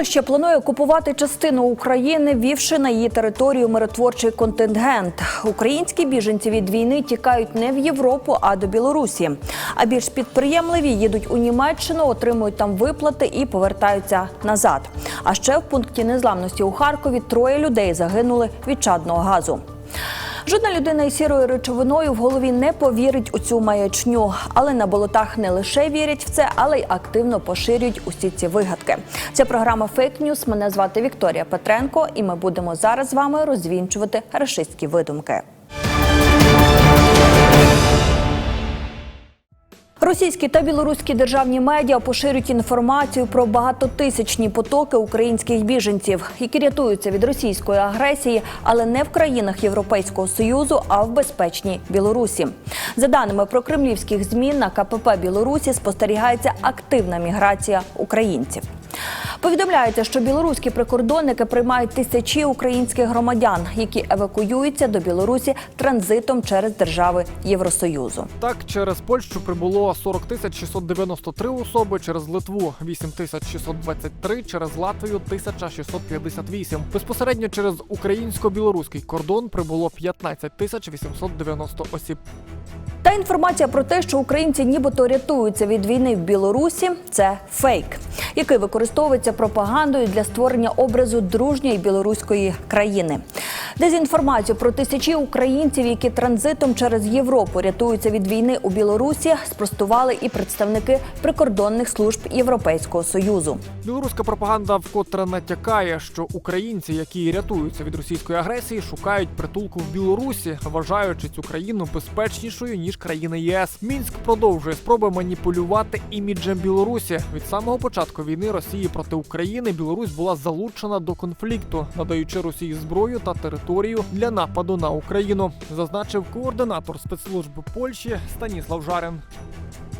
Польща планує купувати частину України, ввівши на її територію миротворчий контингент. Українські біженці від війни тікають не в Європу, а до Білорусі. А більш підприємливі їдуть у Німеччину, отримують там виплати і повертаються назад. А ще в пункті незламності у Харкові троє людей загинули від чадного газу. Жодна людина із сірою речовиною в голові не повірить у цю маячню. Але на болотах не лише вірять в це, але й активно поширюють усі ці вигадки. Це програма Фейк Ньюс. Мене звати Вікторія Петренко, і ми будемо зараз з вами розвінчувати рашистські видумки. Російські та білоруські державні медіа поширюють інформацію про багатотисячні потоки українських біженців, які рятуються від російської агресії, але не в країнах Європейського союзу, а в безпечній Білорусі. За даними про кремлівських змін на КПП Білорусі спостерігається активна міграція українців. Повідомляється, що білоруські прикордонники приймають тисячі українських громадян, які евакуюються до Білорусі транзитом через держави Євросоюзу. Так, через Польщу прибуло 40 тисяч 693 особи, через Литву 8 тисяч 623, через Латвію 1658. Безпосередньо через українсько-білоруський кордон прибуло 15 тисяч 890 осіб. Та інформація про те, що українці нібито рятуються від війни в Білорусі, це фейк, який використовується пропагандою для створення образу дружньої білоруської країни. Дезінформацію про тисячі українців, які транзитом через Європу рятуються від війни у Білорусі, спростували і представники прикордонних служб Європейського союзу. Білоруська пропаганда вкотре натякає, що українці, які рятуються від російської агресії, шукають притулку в Білорусі, вважаючи цю країну безпечнішою ніж країни ЄС. Мінськ продовжує спроби маніпулювати іміджем Білорусі. Від самого початку війни Росії проти України Білорусь була залучена до конфлікту, надаючи Росії зброю та територію для нападу на Україну, зазначив координатор спецслужб Польщі Станіслав Жарин.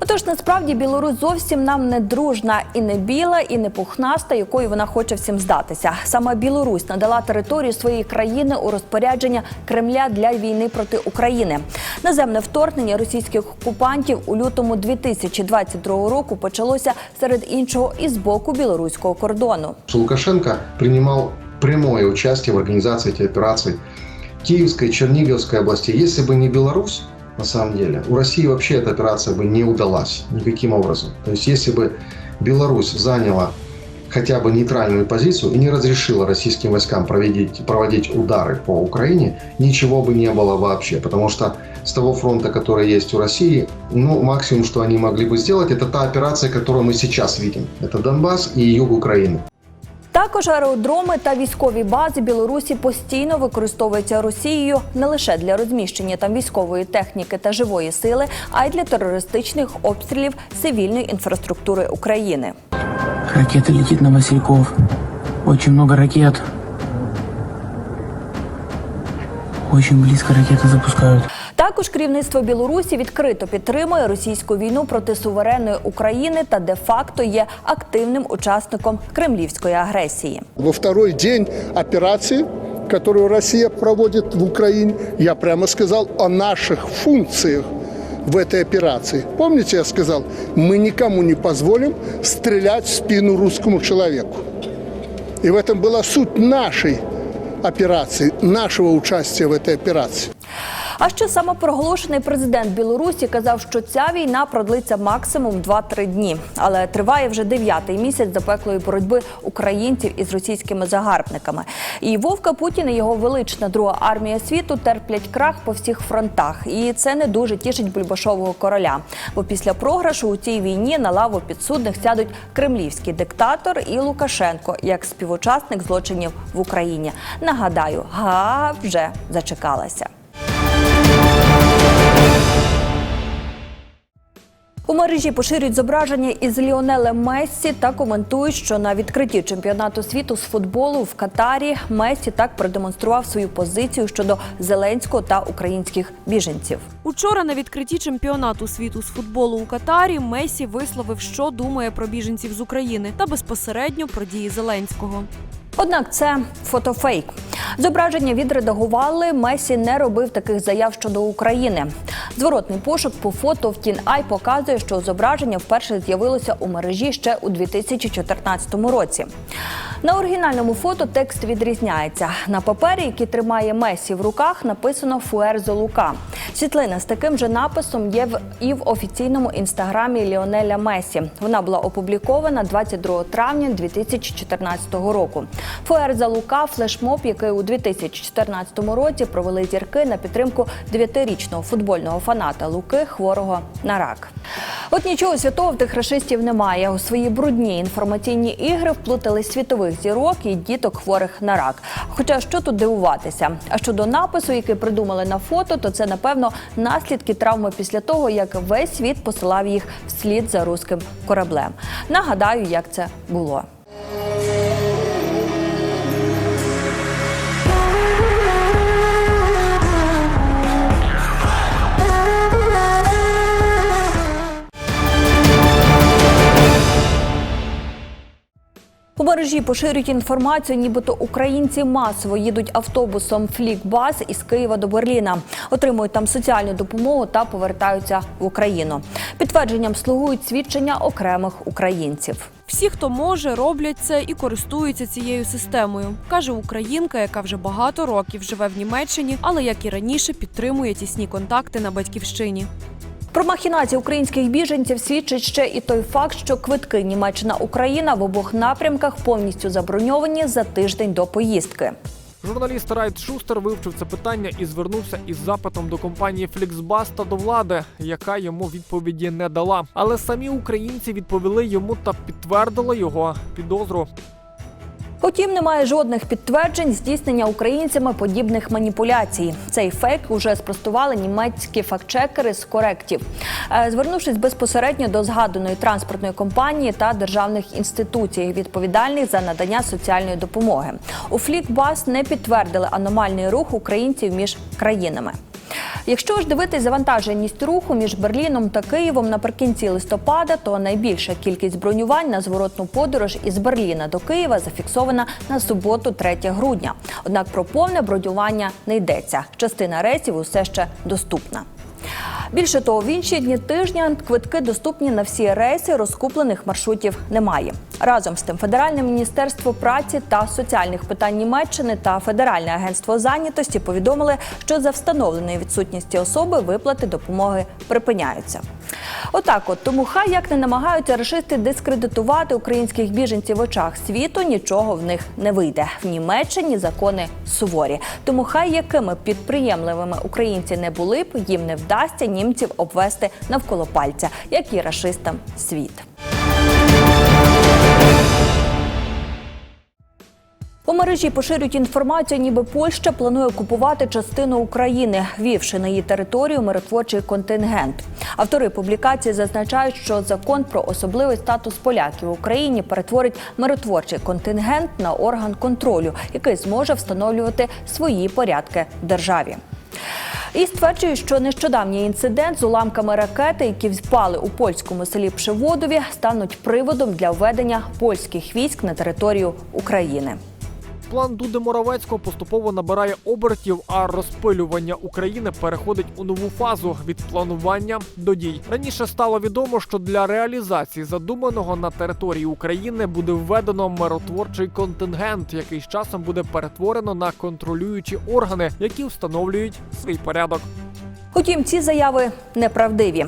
Отож, насправді Білорусь зовсім нам не дружна і не біла, і не пухнаста, якою вона хоче всім здатися. Саме Білорусь надала територію своєї країни у розпорядження Кремля для війни проти України. Наземне вторгнення російських окупантів у лютому 2022 року почалося серед іншого і з боку білоруського кордону. Лукашенко принимал прямое участие в организации этих операций Киевской Черниговской области. Если бы не Беларусь, на самом деле, у России вообще эта операция бы не удалась никаким образом. То есть если бы Беларусь заняла хотя бы нейтральную позицию и не разрешила российским войскам проводить, проводить удары по Украине, ничего бы не было вообще. Потому что с того фронта, который есть у России, ну, максимум, что они могли бы сделать, это та операция, которую мы сейчас видим. Это Донбасс и юг Украины. Також аеродроми та військові бази Білорусі постійно використовуються Росією не лише для розміщення там військової техніки та живої сили, а й для терористичних обстрілів цивільної інфраструктури України. Ракета летит на Васильков. Очень много ракет. Очень близко ракеты запускают. Також керівництво Білорусі відкрито підтримує російську війну проти суверенної України та де-факто є активним учасником кремлівської агресії. Во второй день операции, которую Россия проводит в Украине, я прямо сказал о наших функциях в этой операции. Помните, я сказал, мы никому не позволим стрелять в спину русскому человеку. И в этом была суть нашей операции, нашего участия в этой операции. А ще самопроголошений президент Білорусі казав, що ця війна продлиться максимум 2-3 дні, але триває вже дев'ятий місяць запеклої боротьби українців із російськими загарбниками. І Вовка Путін і його велична друга армія світу терплять крах по всіх фронтах, і це не дуже тішить Бульбашового короля. Бо після програшу у цій війні на лаву підсудних сядуть кремлівський диктатор і Лукашенко як співучасник злочинів в Україні. Нагадаю, га вже зачекалася. У мережі поширюють зображення із Ліонелем Мессі та коментують, що на відкритті чемпіонату світу з футболу в Катарі Мессі так продемонстрував свою позицію щодо Зеленського та українських біженців. Учора на відкритті чемпіонату світу з футболу у Катарі Месі висловив, що думає про біженців з України та безпосередньо про дії Зеленського. Однак це фотофейк. Зображення відредагували. Месі не робив таких заяв щодо України. Зворотний пошук по фото в TinEye показує, що зображення вперше з'явилося у мережі ще у 2014 році. На оригінальному фото текст відрізняється. На папері, який тримає Месі в руках, написано Фуерзо Лука. Світлина з таким же написом є в і в офіційному інстаграмі Ліонеля Месі. Вона була опублікована 22 травня 2014 року. Фуерза Лука флешмоб, який у 2014 році провели зірки на підтримку 9-річного футбольного фаната Луки, хворого на рак. От нічого святого в тих рашистів немає. У свої брудні інформаційні ігри вплутали світових зірок і діток хворих на рак. Хоча що тут дивуватися? А щодо напису, який придумали на фото, то це напевно наслідки травми після того, як весь світ посилав їх вслід за руським кораблем. Нагадаю, як це було. У мережі поширюють інформацію, нібито українці масово їдуть автобусом Флікбас із Києва до Берліна, отримують там соціальну допомогу та повертаються в Україну. Підтвердженням слугують свідчення окремих українців. Всі, хто може, роблять це і користуються цією системою, каже українка, яка вже багато років живе в Німеччині, але як і раніше підтримує тісні контакти на батьківщині. Про махінації українських біженців свідчить ще і той факт, що квитки Німеччина-Україна в обох напрямках повністю заброньовані за тиждень до поїздки. Журналіст Райт Шустер вивчив це питання і звернувся із запитом до компанії Flixbus та до влади, яка йому відповіді не дала. Але самі українці відповіли йому та підтвердили його підозру. Утім, немає жодних підтверджень здійснення українцями подібних маніпуляцій. Цей фейк уже спростували німецькі фактчекери з коректів, Е, звернувшись безпосередньо до згаданої транспортної компанії та державних інституцій, відповідальних за надання соціальної допомоги. У Флікбас не підтвердили аномальний рух українців між країнами. Якщо ж дивитись завантаженість руху між Берліном та Києвом наприкінці листопада, то найбільша кількість бронювань на зворотну подорож із Берліна до Києва зафіксована на суботу, 3 грудня. Однак про повне бронювання не йдеться. Частина рейсів усе ще доступна. Більше того, в інші дні тижня квитки доступні на всі рейси, розкуплених маршрутів немає. Разом з тим, Федеральне міністерство праці та соціальних питань Німеччини та Федеральне агентство зайнятості повідомили, що за встановленої відсутності особи виплати допомоги припиняються. Отак, от тому хай як не намагаються рашисти дискредитувати українських біженців в очах світу, нічого в них не вийде. В Німеччині закони суворі. Тому хай якими підприємливими українці не були б, їм не вдасться німців обвести навколо пальця, як і рашистам світ. У мережі поширюють інформацію, ніби Польща планує окупувати частину України, вівши на її територію миротворчий контингент. Автори публікації зазначають, що закон про особливий статус поляків в Україні перетворить миротворчий контингент на орган контролю, який зможе встановлювати свої порядки в державі. І стверджують, що нещодавній інцидент з уламками ракети, які впали у польському селі Пшеводові, стануть приводом для введення польських військ на територію України. План Дуди Моровецького поступово набирає обертів, а розпилювання України переходить у нову фазу від планування до дій. Раніше стало відомо, що для реалізації задуманого на території України буде введено миротворчий контингент, який з часом буде перетворено на контролюючі органи, які встановлюють свій порядок. Утім, ці заяви неправдиві.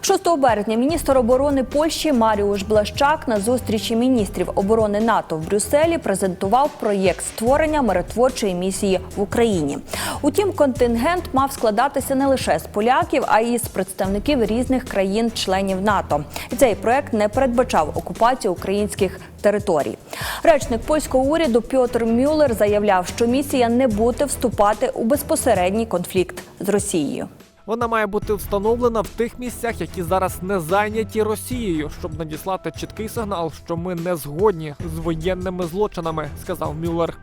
6 березня міністр оборони Польщі Маріуш Блащак на зустрічі міністрів оборони НАТО в Брюсселі презентував проєкт створення миротворчої місії в Україні. Утім, контингент мав складатися не лише з поляків, а й з представників різних країн-членів НАТО. Цей проєкт не передбачав окупацію українських територій. Речник польського уряду Пьотр Мюллер заявляв, що місія не буде вступати у безпосередній конфлікт з Росією. Вона має бути встановлена в тих місцях, які зараз не зайняті Росією, щоб надіслати чіткий сигнал, що ми не згодні з воєнними злочинами, сказав Мюллер.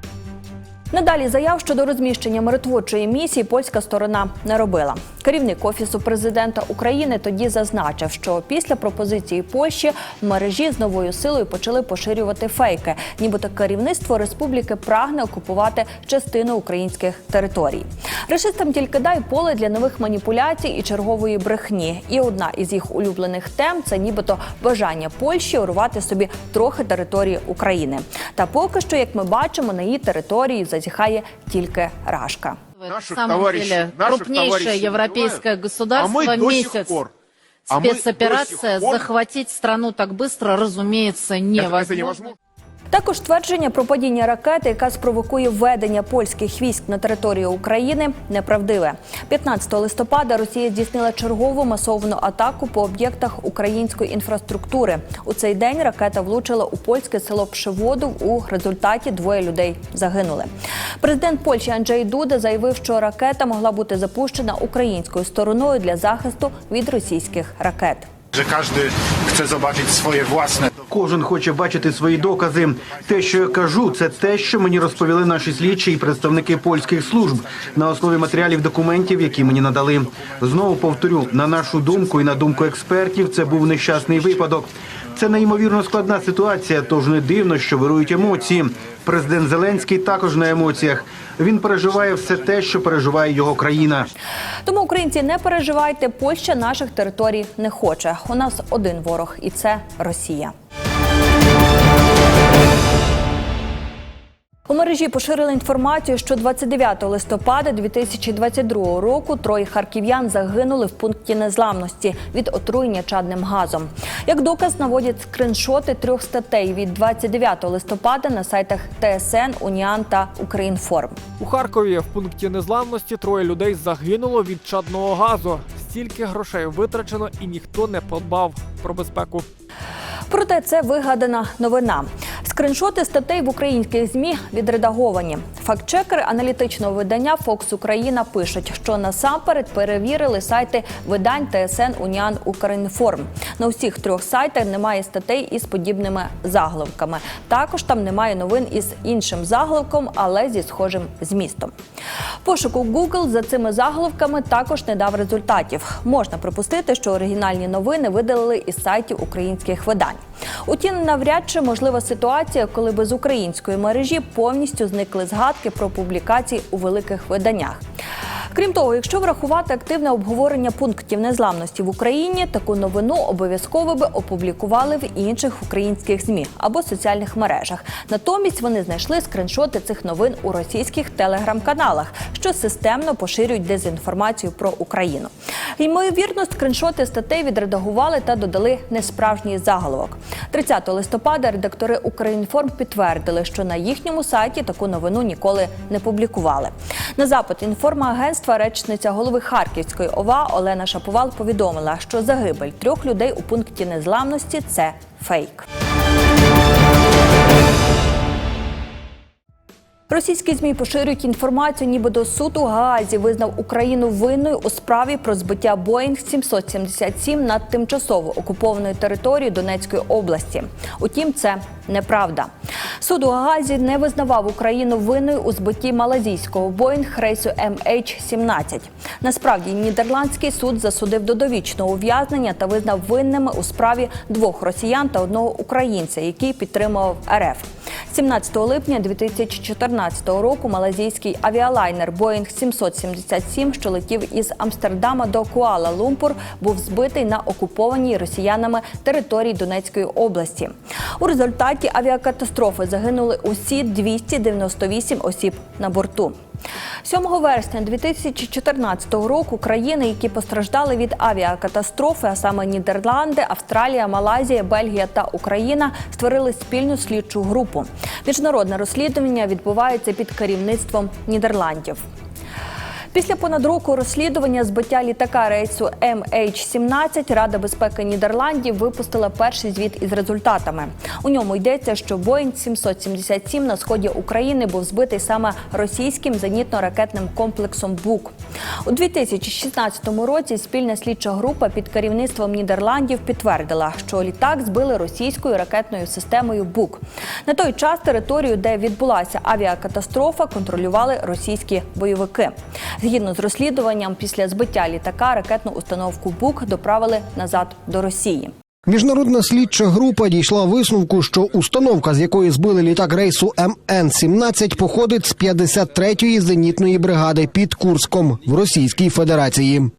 Надалі заяв щодо розміщення миротворчої місії польська сторона не робила. Керівник офісу президента України тоді зазначив, що після пропозиції Польщі мережі з новою силою почали поширювати фейки, нібито керівництво республіки прагне окупувати частину українських територій. Рашистам тільки дай поле для нових маніпуляцій і чергової брехні. І одна із їх улюблених тем це нібито бажання Польщі урвати собі трохи території України. Та поки що, як ми бачимо, на її території зазіхає тільки Рашка. На Наших самом товарищей- деле наших крупнейшее товарищей европейское убивают, государство а мы до сих месяц. пор- а мы до Спецоперация сих пор- захватить страну так быстро, разумеется, Это- это невозможно. Також твердження про падіння ракети, яка спровокує введення польських військ на територію України, неправдиве. 15 листопада Росія здійснила чергову масовану атаку по об'єктах української інфраструктури. У цей день ракета влучила у польське село Пшеводов. У результаті двоє людей загинули. Президент Польщі Анджей Дуда заявив, що ракета могла бути запущена українською стороною для захисту від російських ракет. że każdy chce zobaczyć swoje Кожен хоче бачити свої докази. Те, що я кажу, це те, що мені розповіли наші слідчі і представники польських служб на основі матеріалів документів, які мені надали. Знову повторю, на нашу думку і на думку експертів, це був нещасний випадок. Це неймовірно складна ситуація, тож не дивно, що вирують емоції. Президент Зеленський також на емоціях. Він переживає все те, що переживає його країна. Тому українці не переживайте, Польща наших територій не хоче. У нас один ворог, і це Росія. Мережі поширили інформацію, що 29 листопада 2022 року троє харків'ян загинули в пункті незламності від отруєння чадним газом. Як доказ наводять скриншоти трьох статей від 29 листопада на сайтах ТСН, Уніан та Українформ. У Харкові в пункті незламності троє людей загинуло від чадного газу. Стільки грошей витрачено, і ніхто не подбав про безпеку. Проте це вигадана новина. Скриншоти статей в українських змі відредаговані. Фактчекери аналітичного видання Fox Україна пишуть, що насамперед перевірили сайти видань ТСН Уніан Укрінформ. На усіх трьох сайтах немає статей із подібними заголовками. Також там немає новин із іншим заголовком, але зі схожим змістом. Пошук у Google за цими заголовками також не дав результатів. Можна припустити, що оригінальні новини видалили із сайтів українських видань. Утім, навряд чи можлива ситуація, коли без української мережі повністю зникли згадки про публікації у великих виданнях. Крім того, якщо врахувати активне обговорення пунктів незламності в Україні, таку новину обов'язково би опублікували в інших українських змі або соціальних мережах. Натомість вони знайшли скриншоти цих новин у російських телеграм-каналах, що системно поширюють дезінформацію про Україну. Ймовірно, скриншоти статей відредагували та додали несправжній заголовок. 30 листопада редактори Українформ підтвердили, що на їхньому сайті таку новину ніколи не публікували. На запит інформагентства речниця голови Харківської ОВА Олена Шаповал повідомила, що загибель трьох людей у пункті незламності це фейк. Російські змі поширюють інформацію, нібито суд у Гаазі визнав Україну винною у справі про збиття Боїнг 777 над тимчасово окупованою територією Донецької області. Утім, це неправда. Суд у Гаазі не визнавав Україну винною у збитті малазійського Боїнг рейсу MH17. Насправді нідерландський суд засудив до довічного ув'язнення та визнав винними у справі двох росіян та одного українця, який підтримував РФ. 17 липня 2014 року малазійський авіалайнер Боїнг 777, що летів із Амстердама до Куала-Лумпур, був збитий на окупованій росіянами території Донецької області. У результаті авіакатастрофи загинули усі 298 осіб на борту. 7 вересня 2014 року країни, які постраждали від авіакатастрофи, а саме Нідерланди, Австралія, Малайзія, Бельгія та Україна, створили спільну слідчу групу. Міжнародне розслідування відбувається під керівництвом Нідерландів. Після понад року розслідування збиття літака рейсу MH17 Рада безпеки Нідерландів випустила перший звіт із результатами. У ньому йдеться, що Боїнг 777 на сході України був збитий саме російським зенітно-ракетним комплексом БУК. У 2016 році спільна слідча група під керівництвом Нідерландів підтвердила, що літак збили російською ракетною системою БУК. На той час територію, де відбулася авіакатастрофа, контролювали російські бойовики. Згідно з розслідуванням, після збиття літака ракетну установку БУК доправили назад до Росії. Міжнародна слідча група дійшла висновку, що установка, з якої збили літак рейсу МН-17, походить з 53-ї зенітної бригади під Курском в Російській Федерації.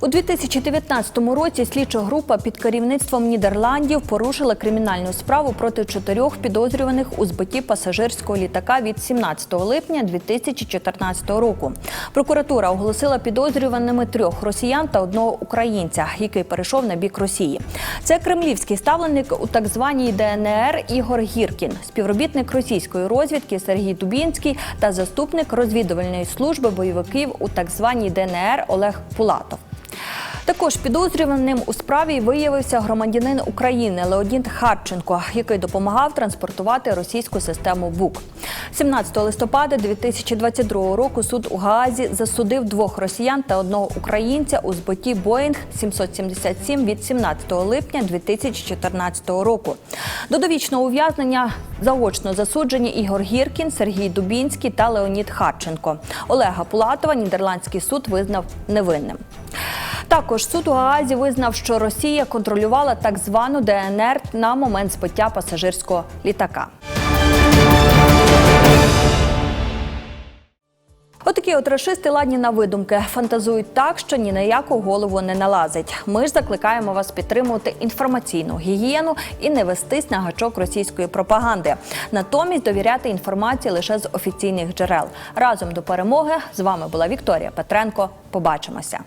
У 2019 році слідча група під керівництвом Нідерландів порушила кримінальну справу проти чотирьох підозрюваних у збитті пасажирського літака від 17 липня 2014 року. Прокуратура оголосила підозрюваними трьох росіян та одного українця, який перейшов на бік Росії. Це кремлівський ставленик у так званій ДНР Ігор Гіркін, співробітник російської розвідки Сергій Дубінський та заступник розвідувальної служби бойовиків у так званій ДНР Олег Пулатов. Також підозрюваним у справі виявився громадянин України Леонід Харченко, який допомагав транспортувати російську систему БУК. 17 листопада 2022 року суд у Гаазі засудив двох росіян та одного українця у збитті Боїнг 777 від 17 липня 2014 року. До довічного ув'язнення заочно засуджені Ігор Гіркін, Сергій Дубінський та Леонід Харченко. Олега Пулатова нідерландський суд визнав невинним. Також суд у Гаазі визнав, що Росія контролювала так звану ДНР на момент збиття пасажирського літака. Отакі от рашисти ладні на видумки фантазують так, що ні на яку голову не налазить. Ми ж закликаємо вас підтримувати інформаційну гігієну і не вестись на гачок російської пропаганди. Натомість довіряти інформації лише з офіційних джерел. Разом до перемоги з вами була Вікторія Петренко. Побачимося.